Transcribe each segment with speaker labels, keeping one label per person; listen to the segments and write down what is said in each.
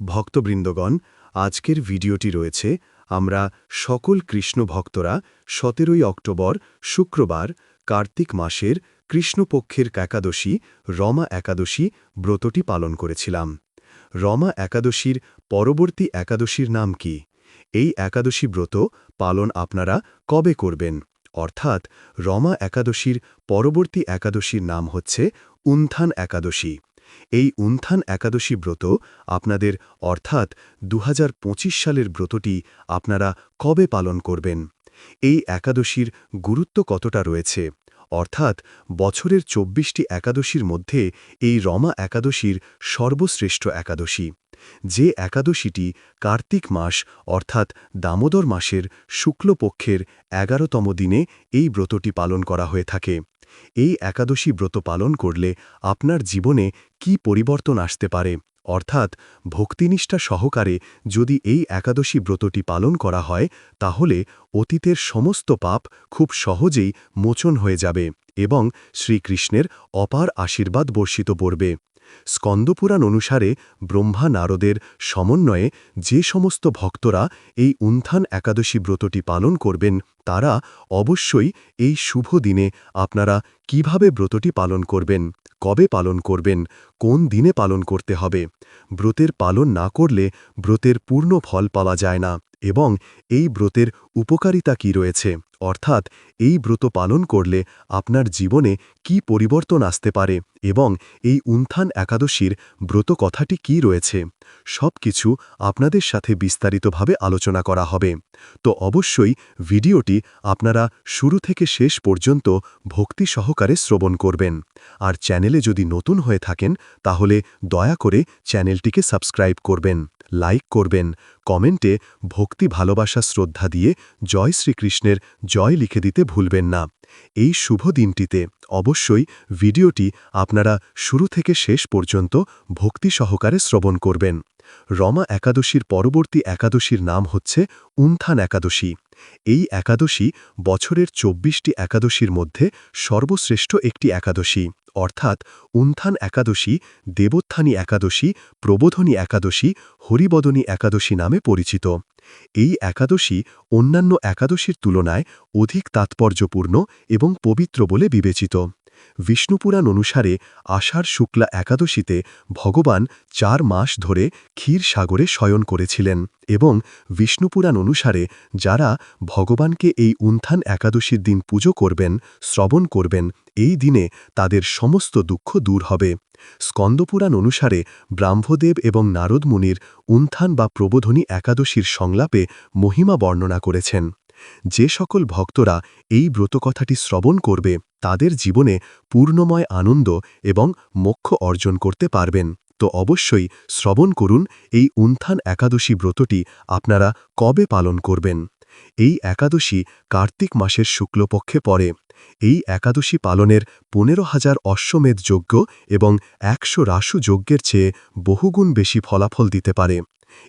Speaker 1: ভক্তবৃন্দগণ, আজকের ভিডিওটি রয়েছে, আমরা সকল কৃষ্ণ ভক্তরা সতেরোই অক্টোবর শুক্রবার কার্তিক মাসের কৃষ্ণপক্ষের একাদশী, রমা একাদশী ব্রতটি পালন করেছিলাম। রমা একাদশীর পরবর্তী একাদশীর নাম কি? এই একাদশী ব্রত পালন আপনারা কবে করবেন? অর্থাৎ রমা একাদশীর পরবর্তী একাদশীর নাম হচ্ছে উন্থান একাদশী। এই উন্থান একাদশী ব্রত আপনাদের, অর্থাৎ দুহাজার পঁচিশ সালের ব্রতটি আপনারা কবে পালন করবেন? এই একাদশীর গুরুত্ব কতটা রয়েছে? অর্থাৎ বছরের চব্বিশটি একাদশীর মধ্যে এই রমা একাদশীর সর্বশ্রেষ্ঠ একাদশী। যে একাদশীটি কার্তিক মাস অর্থাৎ দামোদর মাসের শুক্লপক্ষের এগারোতম দিনে এই ব্রতটি পালন করা হয়ে থাকে। এই একাদশী ব্রত পালন করলে আপনার জীবনে কি পরিবর্তন আসতে পারে? অর্থাৎ ভক্তিনিষ্ঠা সহকারে যদি এই একাদশী ব্রতটি পালন করা হয়, তাহলে অতীতের সমস্ত পাপ খুব সহজেই মোচন হয়ে যাবে এবং শ্রীকৃষ্ণের অপার আশীর্বাদ বর্ষিত পড়বে। স্কন্দপুরাণ অনুসারে ব্রহ্মা নারদের সমন্বয়ে যে সমস্ত ভক্তরা এই উন্থান একাদশী ব্রতটি পালন করবেন, তারা অবশ্যই এই শুভ দিনে আপনারা কীভাবে ব্রতটি পালন করবেন, কবে পালন করবেন, কোন দিনে পালন করতে হবে, ব্রতের পালন না করলে ব্রতের পূর্ণ ফল পাওয়া যায় না এবং এই ব্রতের উপকারিতা কি রয়েছে। অর্থাৎ এই ব্রত পালন করলে আপনার জীবনে কি পরিবর্তন আসতে পারে এবং এই উন্থান একাদশীর ব্রত কথাটি কি রয়েছে? সব কিছু আপনাদের সাথে বিস্তারিতভাবে আলোচনা করা হবে। তো অবশ্যই ভিডিওটি আপনারা শুরু থেকে শেষ পর্যন্ত ভক্তি সহকারে শ্রবণ করবেন। আর চ্যানেলে যদি নতুন হয়ে থাকেন, তাহলে দয়া করে চ্যানেলটিকে সাবস্ক্রাইব করবেন, লাইক করবেন, কমেন্টে ভক্তি ভালোবাসা শ্রদ্ধা দিয়ে জয় শ্রীকৃষ্ণের জয় লিখে দিতে ভুলবেন না। এই শুভ দিনটিতে অবশ্যই ভিডিওটি আপনারা শুরু থেকে শেষ পর্যন্ত ভক্তি সহকারে শ্রবণ করবেন। রমা একাদশীর পরবর্তী একাদশীর নাম হচ্ছে উন্থান একাদশী। এই একাদশী বছরের চব্বিশটি একাদশীর মধ্যে সর্বশ্রেষ্ঠ একটি একাদশী। অর্থাৎ উন্থান একাদশী, দেবোত্থানী একাদশী, প্রবোধনী একাদশী, হরিবদনী একাদশী নামে পরিচিত। এই একাদশী অন্যান্য একাদশীর তুলনায় অধিক তাৎপর্যপূর্ণ এবং পবিত্র বলে বিবেচিত। বিষ্ণুপুরাণ অনুসারে আষাঢ় শুক্লা একাদশীতে ভগবান চার মাস ধরে ক্ষীর সাগরে শয়ন করেছিলেন এবং বিষ্ণুপুরাণ অনুসারে যারা ভগবানকে এই উন্থান একাদশীর দিন পুজো করবেন, শ্রবণ করবেন, এই দিনে তাদের সমস্ত দুঃখ দূর হবে। স্কন্দপুরাণ অনুসারে ব্রাহ্মদেব এবং নারদ উন্থান বা প্রবোধনী একাদশীর সংলাপে মহিমা বর্ণনা করেছেন। যে সকল ভক্তরা এই ব্রতকথাটি শ্রবণ করবে, তাদের জীবনে পূর্ণময় আনন্দ এবং মোক্ষ অর্জন করতে পারবেন। তো অবশ্যই শ্রবণ করুন এই উন্থান একাদশী ব্রতটি আপনারা কবে পালন করবেন। এই একাদশী কার্তিক মাসের শুক্লপক্ষে পড়ে। এই একাদশী পালনের পনেরো হাজার অশ্বমেধ যজ্ঞ এবং একশো রাসু যজ্ঞের চেয়ে বহুগুণ বেশি ফলাফল দিতে পারে।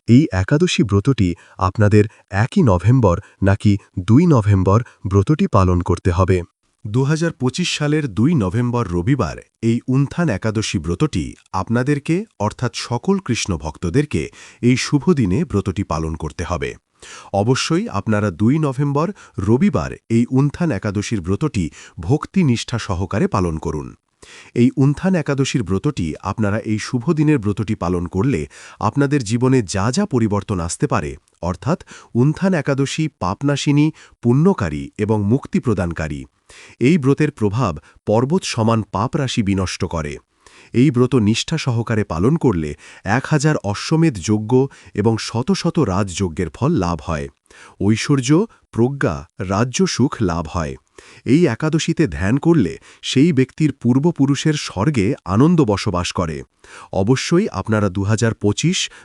Speaker 1: এই একাদশী ব্রতটি আপনাদের একই নভেম্বর নাকি দুই নভেম্বর ব্রতটি পালন করতে হবে।
Speaker 2: দু হাজার পঁচিশ সালের দুই নভেম্বর রবিবার এই উন্থান একাদশী ব্রতটি আপনাদেরকে, অর্থাৎ সকল কৃষ্ণ ভক্তদেরকে, এই শুভ দিনে ব্রতটি পালন করতে হবে। অবশ্যই আপনারা দুই নভেম্বর রবিবার এই উন্থান একাদশীর ব্রতটি ভক্তি নিষ্ঠা সহকারে পালন করুন। এই উন্থান একাদশীর ব্রতটি আপনারা এই শুভ দিনের ব্রতটি পালন করলে আপনাদের জীবনে যা যা পরিবর্তন আসতে পারে, অর্থাৎ উন্থান একাদশী, পাপনাশিনী, পুণ্যকারী এবং মুক্তি প্রদানকারী এই ব্রতের প্রভাব পর্বত সমান পাপ রাশি বিনষ্ট করে। এই ব্রত নিষ্ঠা সহকারে পালন করলে এক হাজার অশ্বমেধ যজ্ঞ এবং শত শত রাজযজ্ঞের ফল লাভ হয়। ঐশ্বর্য, প্রজ্ঞা, রাজ্য সুখ লাভ হয়। এই একাদশীতে ধ্যান করলে সেই ব্যক্তির পূর্বপুরুষের স্বর্গে আনন্দ বসবাস করে। অবশ্যই আপনারা দু হাজার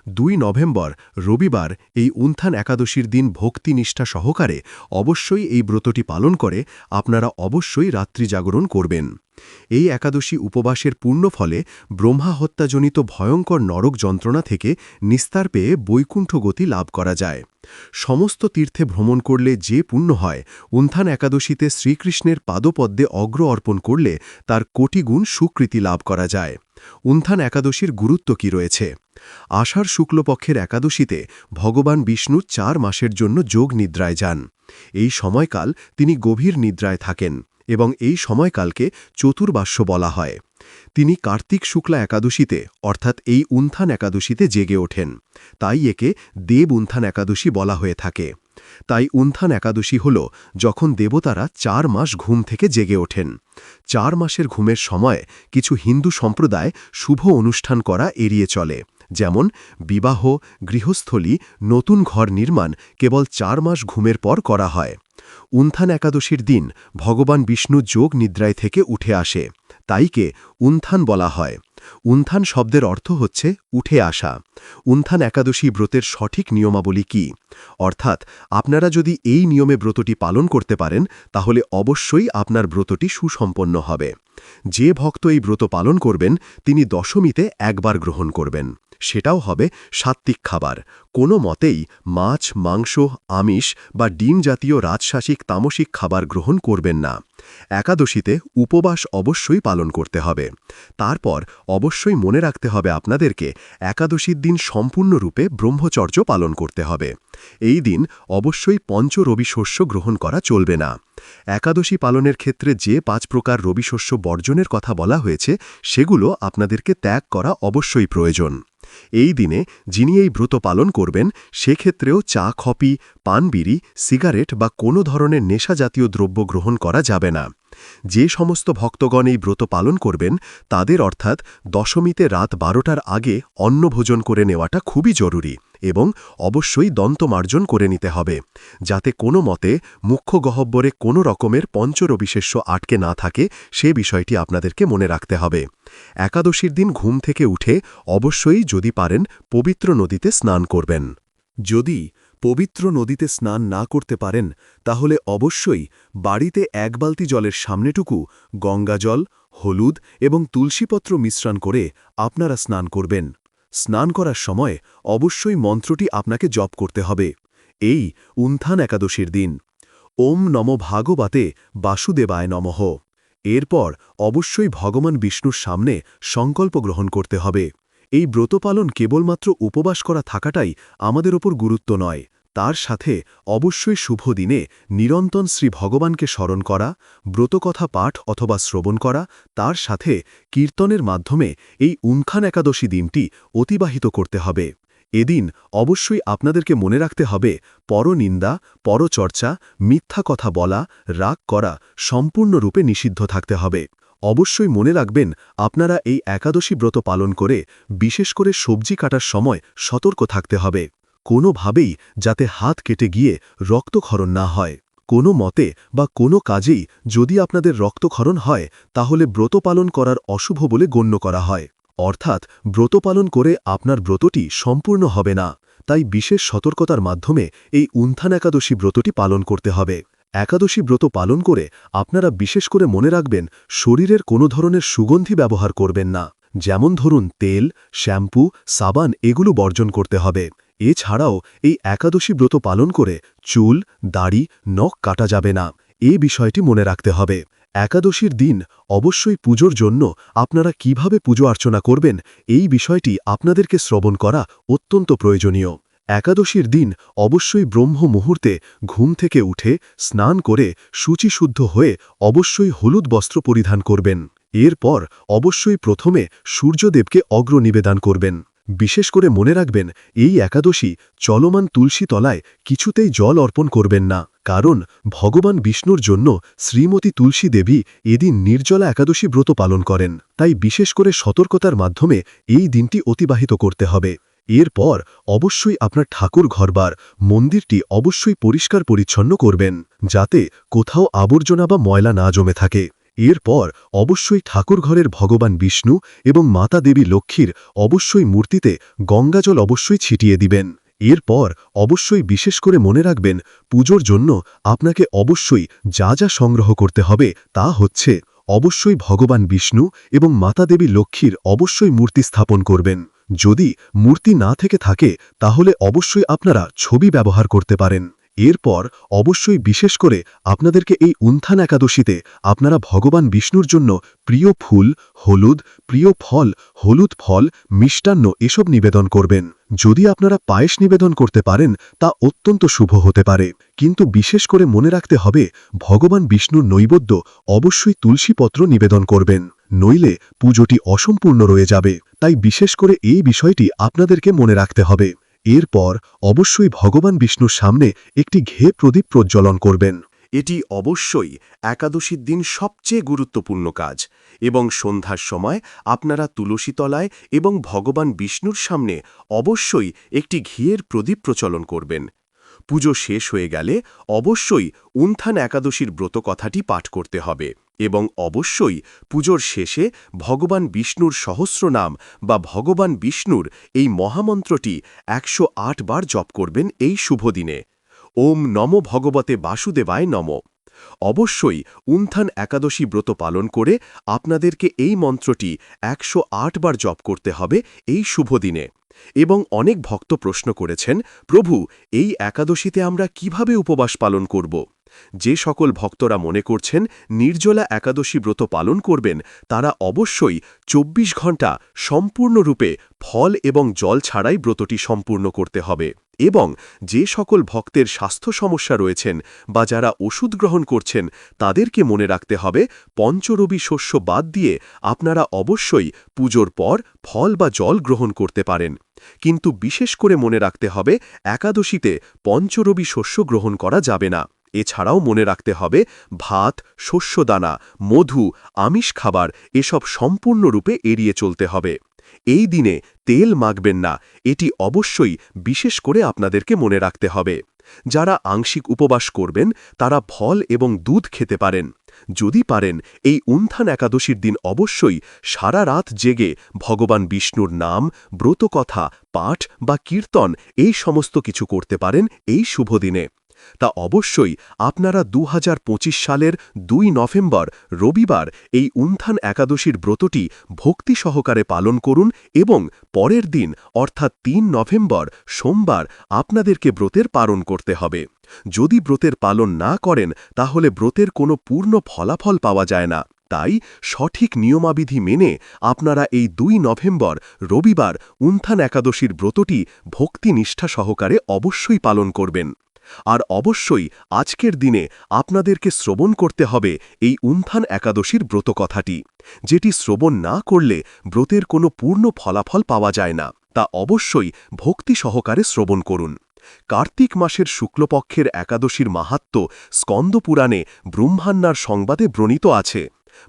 Speaker 2: দুই নভেম্বর রবিবার এই উন্থান একাদশীর দিন ভক্তিনিষ্ঠা সহকারে অবশ্যই এই ব্রতটি পালন করে আপনারা অবশ্যই রাত্রি জাগরণ করবেন। এই একাদশী উপবাসের পূর্ণ ফলে ব্রহ্মা হত্যাজনিত ভয়ঙ্কর নরক যন্ত্রণা থেকে নিস্তার পেয়ে বৈকুণ্ঠ গতি লাভ করা যায়। সমস্ত তীর্থে ভ্রমণ করলে যে পুণ্য হয় উন্থান একাদশীতে শ্রীকৃষ্ণের পাদপদ্মে অগ্র অর্পণ করলে তার কোটি গুণ সুকৃতি লাভ করা যায়। উন্থান একাদশীর গুরুত্ব কি রয়েছে? আষাঢ় শুক্লপক্ষের একাদশীতে ভগবান বিষ্ণু চার মাসের জন্য যোগ নিদ্রায় যান। এই সময়কাল তিনি গভীর নিদ্রায় থাকেন। এবং এই সময়কালকে চতুর্বাস্য বলা হয়। তিনি কার্তিক শুক্লা একাদশীতে, অর্থাৎ এই উন্থান একাদশীতে জেগে ওঠেন। তাই একে দেব উন্থান একাদশী বলা হয়ে থাকে। তাই উন্থান একাদশী হল যখন দেবতারা চার মাস ঘুম থেকে জেগে ওঠেন। চার মাসের ঘুমের সময় কিছু হিন্দু সম্প্রদায় শুভ অনুষ্ঠান করা এড়িয়ে চলে। যেমন, বিবাহ, গৃহস্থলী, নতুন ঘর নির্মাণ কেবল চার মাস ঘুমের পর করা হয়। উত্থান একাদশীর দিন ভগবান বিষ্ণু যোগ নিদ্রায় থেকে উঠে আসে। তাইকে উন্থান বলা হয়। উন্থান শব্দের অর্থ হচ্ছে উঠে আসা। উন্থান একাদশী ব্রতের সঠিক নিয়মাবলী কি? অর্থাৎ আপনারা যদি এই নিয়মে ব্রতটি পালন করতে পারেন, তাহলে অবশ্যই আপনার ব্রতটি সুসম্পন্ন হবে। যে ভক্ত এই ব্রত পালন করবেন, তিনি দশমীতে একবার গ্রহণ করবেন। সেটাও হবে সাত্ত্বিক খাবার। কোনো মতেই মাছ, মাংস, আমিষ বা ডিম জাতীয় রাজশাসিক তামসিক খাবার গ্রহণ করবেন না। একাদশীতে উপবাস অবশ্যই পালন করতে হবে। তারপর অবশ্যই মনে রাখতে হবে আপনাদেরকে একাদশীর দিন সম্পূর্ণরূপে ব্রহ্মচর্য পালন করতে হবে। এই দিন অবশ্যই পঞ্চ রবি শস্য গ্রহণ করা চলবে না। একাদশী পালনের ক্ষেত্রে যে পাঁচ প্রকার রবিশস্য বর্জনের কথা বলা হয়েছে, সেগুলো আপনাদেরকে ত্যাগ করা অবশ্যই প্রয়োজন। এই দিনে যিনি এই ব্রত পালন করবেন, সেক্ষেত্রেও চা খপি পানবিড়ি সিগারেট বা কোনো ধরনের নেশা জাতীয় দ্রব্য গ্রহণ করা যাবে না। যে সমস্ত ভক্তগণ এই ব্রত পালন করবেন, তাদের অর্থাৎ দশমীতে রাত বারোটার আগে অন্নভোজন করে নেওয়াটা খুবই জরুরি এবং অবশ্যই দন্তমার্জন করে নিতে হবে, যাতে কোনো মতে মুখ্য গহব্বরে কোনো রকমের পঞ্চরবিশেষ্য আটকে না থাকে, সে বিষয়টি আপনাদেরকে মনে রাখতে হবে। একাদশীর দিন ঘুম থেকে উঠে অবশ্যই যদি পারেন পবিত্র নদীতে স্নান করবেন। যদি পবিত্র নদীতে স্নান না করতে পারেন, তাহলে অবশ্যই বাড়িতে এক বালতি জলের সামনেটুকু গঙ্গাজল হলুদ এবং তুলসীপত্র মিশ্রণ করে আপনারা স্নান করবেন। স্নান করার সময় অবশ্যই মন্ত্রটি আপনাকে জপ করতে হবে। এই উন্থান একাদশীর দিন। ওম নম ভাগবতে বাসুদেবায় নমঃ। এরপর অবশ্যই ভগবান বিষ্ণুর সামনে সংকল্প গ্রহণ করতে হবে। এই ব্রত পালন কেবলমাত্র উপবাস করা থাকাটাই আমাদের ওপর গুরুত্ব নয়। তার সাথে অবশ্যই শুভ দিনে নিরন্তন শ্রী ভগবানকে স্মরণ করা, ব্রতকথা পাঠ অথবা শ্রবণ করা, তার সাথে কীর্তনের মাধ্যমে এই উনখান একাদশী দিনটি অতিবাহিত করতে হবে। এদিন অবশ্যই আপনাদেরকে মনে রাখতে হবে, পরনিন্দা, পরচর্চা, মিথ্যা কথা বলা, রাগ করা সম্পূর্ণরূপে নিষিদ্ধ থাকতে হবে। অবশ্যই মনে রাখবেন, আপনারা এই একাদশী ব্রত পালন করে, বিশেষ করে সবজি কাটার সময় সতর্ক থাকতে হবে। কোনোভাবেই যাতে হাত কেটে গিয়ে রক্তক্ষরণ না হয়। কোনো মতে বা কোনো কাজেই যদি আপনাদের রক্তক্ষরণ হয়, তাহলে ব্রত পালন করার অশুভ বলে গণ্য করা হয়। অর্থাৎ ব্রত পালন করে আপনার ব্রতটি সম্পূর্ণ হবে না। তাই বিশেষ সতর্কতার মাধ্যমে এই উন্থান একাদশী ব্রতটি পালন করতে হবে। একাদশী ব্রত পালন করে আপনারা বিশেষ করে মনে রাখবেন, শরীরের কোনো ধরনের সুগন্ধি ব্যবহার করবেন না। যেমন ধরুন তেল, শ্যাম্পু, সাবান এগুলো বর্জন করতে হবে। এছাড়াও এই একাদশী ব্রত পালন করে চুল, দাড়ি, নখ কাটা যাবে না। এ বিষয়টি মনে রাখতে হবে। একাদশীর দিন অবশ্যই পুজোর জন্য আপনারা কীভাবে পুজো অর্চনা করবেন এই বিষয়টি আপনাদেরকে শ্রবণ করা অত্যন্ত প্রয়োজনীয়। একাদশীর দিন অবশ্যই ব্রহ্ম মুহূর্তে ঘুম থেকে উঠে স্নান করে শুচিশুদ্ধ হয়ে অবশ্যই হলুদ বস্ত্র পরিধান করবেন। এরপর অবশ্যই প্রথমে সূর্যদেবকে অগ্র নিবেদন করবেন। বিশেষ করে মনে রাখবেন, এই একাদশী চলমান তুলসী তলায় কিছুতেই জল অর্পণ করবেন না। কারণ, ভগবান বিষ্ণুর জন্য শ্রীমতী তুলসী দেবী এদিন নির্জলা একাদশী ব্রত পালন করেন। তাই বিশেষ করে সতর্কতার মাধ্যমে এই দিনটি অতিবাহিত করতে হবে। এরপর অবশ্যই আপনার ঠাকুর ঘরবার মন্দিরটি অবশ্যই পরিষ্কার পরিচ্ছন্ন করবেন, যাতে কোথাও আবর্জনা বা ময়লা না জমে থাকে। এরপর অবশ্যই ঠাকুরঘরের ভগবান বিষ্ণু এবং মাতা দেবী লক্ষ্মীর অবশ্যই মূর্তিতে গঙ্গাজল অবশ্যই ছিটিয়ে দিবেন। এরপর অবশ্যই বিশেষ করে মনে রাখবেন, পুজোর জন্য আপনাকে অবশ্যই যা যা সংগ্রহ করতে হবে তা হচ্ছে অবশ্যই ভগবান বিষ্ণু এবং মাতা দেবী লক্ষ্মীর অবশ্যই মূর্তি স্থাপন করবেন। যদি মূর্তি না থেকে থাকে, তাহলে অবশ্যই আপনারা ছবি ব্যবহার করতে পারেন।
Speaker 1: এরপর অবশ্যই বিশেষ করে আপনাদেরকে এই উন্থান একাদশীতে আপনারা ভগবান বিষ্ণুর জন্য প্রিয় ফুল, হলুদ, প্রিয় ফল, হলুদ ফল, মিষ্টান্ন এসব নিবেদন করবেন। যদি আপনারা পায়েস নিবেদন করতে পারেন, তা অত্যন্ত শুভ হতে পারে। কিন্তু বিশেষ করে মনে রাখতে হবে, ভগবান বিষ্ণুর নৈবেদ্য অবশ্যই তুলসীপত্র নিবেদন করবেন। নইলে পুজোটি অসম্পূর্ণ রয়ে যাবে। তাই বিশেষ করে এই বিষয়টি আপনাদেরকে মনে রাখতে হবে। এরপর অবশ্যই ভগবান বিষ্ণুর সামনে একটি ঘে প্রদীপ প্রজ্বলন করবেন।
Speaker 2: এটি অবশ্যই একাদশীর দিন সবচেয়ে গুরুত্বপূর্ণ কাজ এবং সন্ধ্যার সময় আপনারা তুলসীতলায় এবং ভগবান বিষ্ণুর সামনে অবশ্যই একটি ঘিয়ের প্রদীপ প্রচলন করবেন। পুজো শেষ হয়ে গেলে অবশ্যই উন্থান একাদশীর ব্রত কথাটি পাঠ করতে হবে। এবং অবশ্যই পুজোর শেষে ভগবান বিষ্ণুর সহস্র নাম বা ভগবান বিষ্ণুর এই মহামন্ত্রটি একশো আট বার জপ করবেন এই শুভ দিনে। ওম নম ভগবতে বাসুদেবায় নম। অবশ্যই উন্থান একাদশী ব্রত পালন করে আপনাদেরকে এই মন্ত্রটি একশ আট বার জপ করতে হবে এই শুভ দিনে। এবং অনেক ভক্ত প্রশ্ন করেছেন, প্রভু, এই একাদশীতে আমরা কীভাবে উপবাস পালন করব? যে সকল ভক্তরা মনে করছেন নির্জলা একাদশী ব্রত পালন করবেন, তারা অবশ্যই ২৪ ঘণ্টা সম্পূর্ণরূপে ফল এবং জল ছাড়াই ব্রতটি সম্পূর্ণ করতে হবে এবং যে সকল ভক্তের স্বাস্থ্য সমস্যা রয়েছেন বা যারা ওষুধ গ্রহণ করছেন, তাদেরকে মনে রাখতে হবে পঞ্চরবি শস্য বাদ দিয়ে আপনারা অবশ্যই পুজোর পর ফল বা জল গ্রহণ করতে পারেন। কিন্তু বিশেষ করে মনে রাখতে হবে একাদশীতে পঞ্চরবি শস্য গ্রহণ করা যাবে না। এছাড়াও মনে রাখতে হবে, ভাত, শস্যদানা, মধু, আমিষ খাবার এসব সম্পূর্ণরূপে এড়িয়ে চলতে হবে। এই দিনে তেল মাখবেন না, এটি অবশ্যই বিশেষ করে আপনাদেরকে মনে রাখতে হবে। যারা আংশিক উপবাস করবেন, তারা ফল এবং দুধ খেতে পারেন। যদি পারেন, এই উন্থান একাদশীর দিন অবশ্যই সারা রাত জেগে ভগবান বিষ্ণুর নাম, ব্রতকথা, পাঠ বা কীর্তন এই সমস্ত কিছু করতে পারেন এই শুভ দিনে। তা অবশ্যই আপনারা দু হাজার পঁচিশ সালের দুই নভেম্বর, রবিবার এই উন্থান একাদশীর ব্রতটি ভক্তি সহকারে পালন করুন এবং পরের দিন, অর্থাৎ তিন নভেম্বর, সোমবার আপনাদেরকে ব্রতের পালন করতে হবে। যদি ব্রতের পালন না করেন, তাহলে ব্রতের কোনো পূর্ণ ফলাফল পাওয়া যায় না। তাই সঠিক নিয়মাবিধি মেনে আপনারা এই দুই নভেম্বর, রবিবার উন্থান একাদশীর ব্রতটি ভক্তি নিষ্ঠা সহকারে অবশ্যই পালন করবেন। আর অবশ্যই আজকের দিনে আপনাদেরকে শ্রবণ করতে হবে এই উন্থান একাদশীর ব্রত কথাটি যেটি শ্রবণ না করলে ব্রতের কোনো পূর্ণ ফলাফল পাওয়া যায় না। তা অবশ্যই ভক্তি সহকারে শ্রবণ করুন। কার্তিক মাসের শুক্লপক্ষের একাদশীর মাহাত্ম স্কন্দপুরাণে ব্রহ্মান্নার সংবাদে ব্রণিত আছে।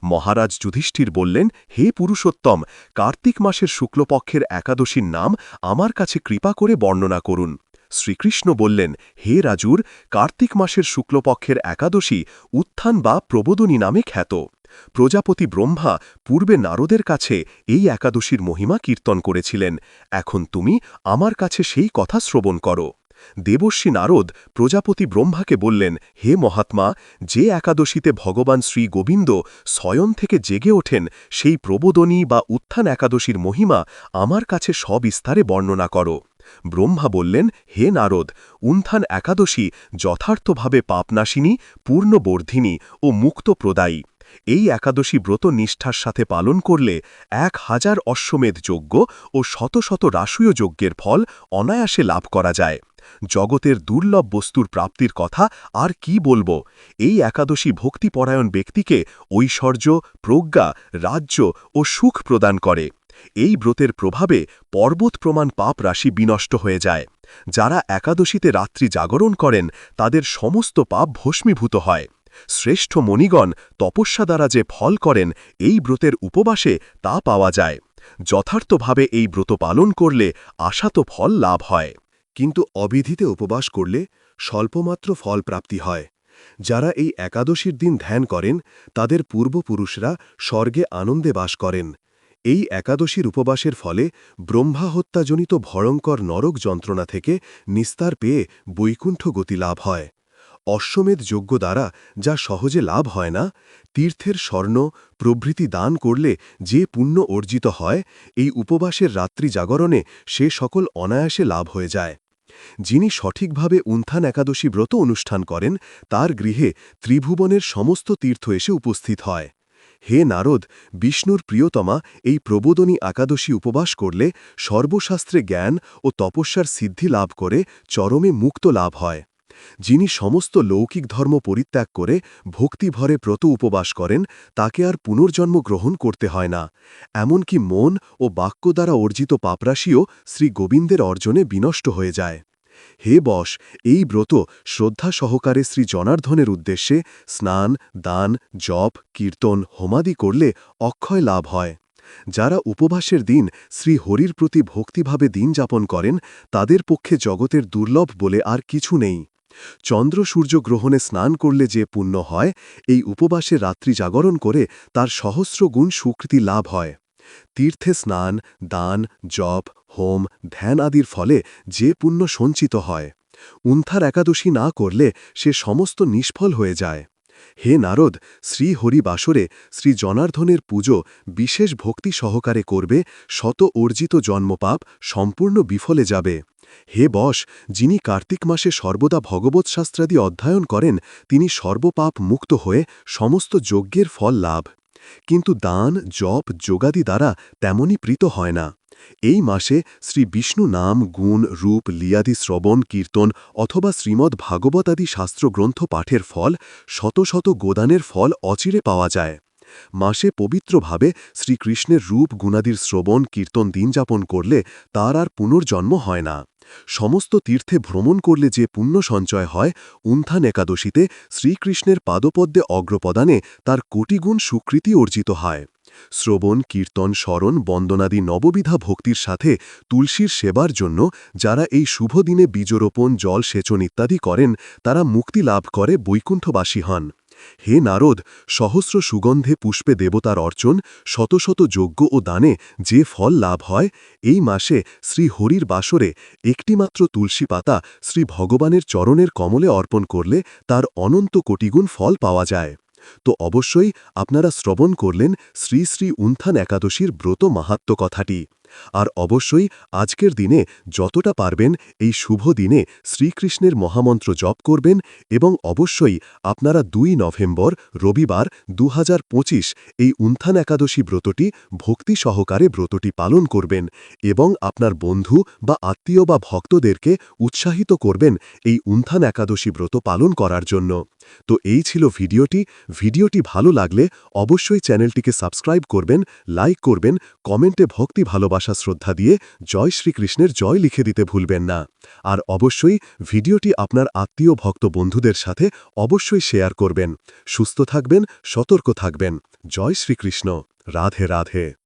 Speaker 2: মহারাজ যুধিষ্ঠির বললেন, হে পুরুষোত্তম, কার্তিক মাসের শুক্লপক্ষের একাদশীর নাম আমার কাছে কৃপা করে বর্ণনা করুন। শ্রীকৃষ্ণ বললেন, হে রাজুর, কার্তিক মাসের শুক্লপক্ষের একাদশী উত্থান বা প্রবোদনী নামে খ্যাত। প্রজাপতি ব্রহ্মা পূর্বে নারদের কাছে এই একাদশীর মহিমা কীর্তন করেছিলেন। এখন তুমি আমার কাছে সেই কথা শ্রবণ করো। দেবর্ষী নারদ প্রজাপতি ব্রহ্মাকে বললেন, হে মহাত্মা, যে একাদশীতে ভগবান শ্রী গোবিন্দ স্বয়ন থেকে জেগে ওঠেন, সেই প্রবোদনী বা উত্থান একাদশীর মহিমা আমার কাছে সবিস্তারে বর্ণনা করো। ব্রহ্মা বললেন, হে নারদ উন্থান একাদশী যথার্থভাবে পাপনাশিনী, পূর্ণবর্ধিনী ও মুক্ত প্রদায়ী এই একাদশী ব্রত নিষ্ঠার সাথে পালন করলে এক হাজার অশ্বমেধ যজ্ঞ ও শত শত রাসুয় যজ্ঞের ফল অনায়াসে লাভ করা যায়। জগতের দুর্লভ বস্তুর প্রাপ্তির কথা আর কি বলব? এই একাদশী ভক্তিপরায়ণ ব্যক্তিকে ঐশ্বর্য, প্রজ্ঞা, রাজ্য ও সুখ প্রদান করে। এই ব্রতের প্রভাবে পর্বত প্রমাণ পাপ রাশি বিনষ্ট হয়ে যায়। যারা একাদশীতে রাত্রি জাগরণ করেন, তাদের সমস্ত পাপ ভস্মীভূত হয়। শ্রেষ্ঠ মণিগণ তপস্যা দ্বারা যে ফল করেন, এই ব্রতের উপবাসে তা পাওয়া যায়। যথার্থভাবে এই ব্রত পালন করলে আশাত ফল লাভ হয়।
Speaker 1: কিন্তু অবিধিতে উপবাস করলে স্বল্পমাত্র ফল প্রাপ্তি হয়। যারা এই একাদশীর দিন ধ্যান করেন, তাদের পূর্বপুরুষরা স্বর্গে আনন্দে বাস করেন। এই একাদশীর উপবাসের ফলে ব্রহ্মা হত্যাজনিত ভয়ঙ্কর নরক যন্ত্রণা থেকে নিস্তার পেয়ে বৈকুণ্ঠ গতি লাভ হয়। অশ্বমেধ যোগ্য দ্বারা যা সহজে লাভ হয় না, তীর্থের স্বর্ণ, প্রভৃতি দান করলে যে পুণ্য অর্জিত হয়, এই উপবাসের রাত্রি জাগরণে সে সকল অনায়াসে লাভ হয়ে যায়। যিনি সঠিকভাবে উন্থান একাদশী ব্রত অনুষ্ঠান করেন, তার গৃহে ত্রিভুবনের সমস্ত তীর্থ এসে উপস্থিত হয়। হে নারদ, বিষ্ণুর প্রিয়তমা এই প্রবোদনী একাদশী উপবাস করলে সর্বশাস্ত্রে জ্ঞান ও তপস্যার সিদ্ধি লাভ করে চরমে মুক্ত লাভ হয়। যিনি সমস্ত লৌকিক ধর্ম পরিত্যাগ করে ভক্তিভরে ব্রত উপবাস করেন, তাকে আর পুনর্জন্ম গ্রহণ করতে হয় না। এমনকি মন ও বাক্য দ্বারা অর্জিত পাপরাশিও শ্রী গোবিন্দের অর্জনে বিনষ্ট হয়ে যায়। হে বশ এই ব্রত শ্রদ্ধা সহকারে শ্রী জনার্ধনের উদ্দেশ্যে স্নান, দান, জপ, কীর্তন, হোমাদি করলে অক্ষয় লাভ হয়। যারা উপবাসের দিন শ্রী হরির প্রতি ভক্তিভাবে দিন যাপন করেন, তাদের পক্ষে জগতের দুর্লভ বলে আর কিছু নেই। চন্দ্র সূর্য গ্রহণে স্নান করলে যে পুণ্য হয়, এই উপবাসে রাত্রি জাগরণ করে তার সহস্র গুণ সুকৃতি লাভ হয়। তীর্থে স্নান, দান, জপ হোম ধ্যান আদির ফলে যে পুণ্য সঞ্চিত হয়। উন্থার একাদশী না করলে সে সমস্ত নিষ্ফল হয়ে যায়। হে নারদ, শ্রী হরিবাসরে শ্রী জনার্ধনের পুজো বিশেষ ভক্তি সহকারে করবে, শত অর্জিত জন্মপাপ সম্পূর্ণ বিফলে যাবে। হে বশ, যিনি কার্তিক মাসে সর্বদা ভগবৎ শাস্ত্রাদি অধ্যয়ন করেন, তিনি সর্বপাপ মুক্ত হয়ে সমস্ত যজ্ঞের ফল লাভ। কিন্তু দান, জপ, যোগাদি দ্বারা তেমনই প্রীত হয় না। এই মাসে শ্রী বিষ্ণু নাম, গুণ, রূপ, লিয়াদি শ্রবণ, কীর্তন অথবা শ্রীমদ্ ভাগবতাদি শাস্ত্রগ্রন্থ পাঠের ফল শত শত গোদানের ফল অচিরে পাওয়া যায়। মাসে পবিত্রভাবে শ্রীকৃষ্ণের রূপ, গুণাদির শ্রবণ, কীর্তন দিন যাপন করলে তার আর পুনর্জন্ম হয় না। সমস্ত তীর্থে ভ্রমণ করলে যে পুণ্য সঞ্চয় হয় উন্থান একাদশীতে শ্রীকৃষ্ণের পাদপদ্মে অগ্রপদানে তার কোটিগুণ সুকৃতি অর্জিত হয়। শ্রবণ, কীর্তন, স্মরণ, বন্দনাদি নববিধা ভক্তির সাথে তুলসীর সেবার জন্য যারা এই শুভদিনে বীজরোপণ, জল সেচন ইত্যাদি করেন, তারা মুক্তি লাভ করে বৈকুণ্ঠবাসী হন। হে নারদ, সহস্র সুগন্ধে পুষ্পে দেবতার অর্চন, শত শত যজ্ঞ ও দানে যে ফল লাভ হয়, এই মাসে শ্রী হরির বাসরে একটিমাত্র তুলসী পাতা শ্রী ভগবানের চরণের কমলে অর্পণ করলে তার অনন্ত কোটিগুণ ফল পাওয়া যায়। তো অবশ্যই আপনারা শ্রবণ করলেন শ্রী শ্রী উন্থান একাদশীর ব্রত মাহাত্ম কথাটি। আর অবশ্যই আজকের দিনে যতটা পারবেন এই শুভ দিনে শ্রীকৃষ্ণের মহামন্ত্র জপ করবেন এবং অবশ্যই আপনারা দুই নভেম্বর, রবিবার দুহাজার পঁচিশ এই উন্থান একাদশী ব্রতটি ভক্তি সহকারে ব্রতটি পালন করবেন এবং আপনার বন্ধু বা আত্মীয় বা ভক্তদেরকে উৎসাহিত করবেন এই উন্থান একাদশী ব্রত পালন করার জন্য। তো এই ছিল ভিডিওটি। ভিডিওটি ভালো লাগলে অবশ্যই চ্যানেলটিকে সাবস্ক্রাইব করবেন, লাইক করবেন, কমেন্টে ভক্তি ভালোবাসা শ্রদ্ধা দিয়ে জয় শ্রীকৃষ্ণের জয় লিখে দিতে ভুলবেন না। আর অবশ্যই ভিডিওটি আপনার আত্মীয়, ভক্ত বন্ধুদের সাথে অবশ্যই শেয়ার করবেন। সুস্থ থাকবেন, সতর্ক থাকবেন। জয় শ্রীকৃষ্ণ। রাধে রাধে।